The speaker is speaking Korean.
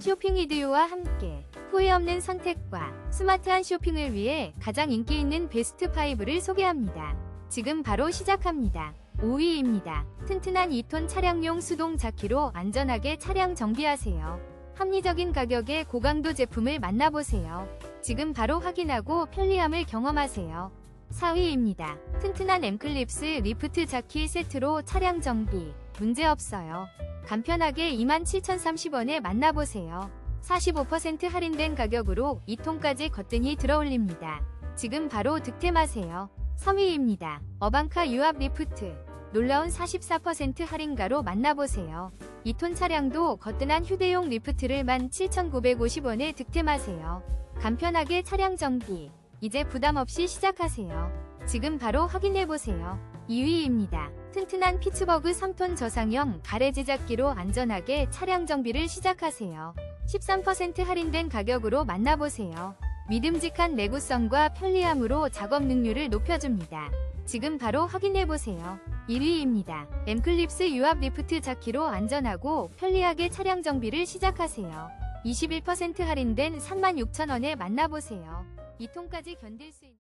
쇼핑 이디오와 함께 후회 없는 선택과 스마트한 쇼핑을 위해 가장 인기 있는 베스트 5를 소개합니다. 지금 바로 시작합니다. 5위입니다. 튼튼한 2톤 차량용 수동 자키로 안전하게 차량 정비하세요. 합리적인 가격의 고강도 제품을 만나보세요. 지금 바로 확인하고 편리함을 경험하세요. 4위입니다. 튼튼한 엠클립스 리프트 자키 세트로 차량 정비 문제없어요. 간편하게 27,030원에 만나보세요. 45% 할인된 가격으로 2톤까지 거뜬히 들어올립니다. 지금 바로 득템하세요. 3위입니다. 어방카 유압 리프트 놀라운 44% 할인가로 만나보세요. 2톤 차량도 거뜬한 휴대용 리프트를 17,950원에 득템하세요. 간편하게 차량 정비 이제 부담 없이 시작하세요. 지금 바로 확인해보세요. 2위입니다. 튼튼한 피츠버그 3톤 저상형 가래 제작기로 안전하게 차량 정비를 시작하세요. 13% 할인된 가격으로 만나보세요. 믿음직한 내구성과 편리함으로 작업 능률을 높여줍니다. 지금 바로 확인해보세요. 1위입니다. 엠클립스 유압 리프트 자키로 안전하고 편리하게 차량 정비를 시작하세요. 21% 할인된 36,000원에 만나보세요. 2톤까지 견딜 수 있는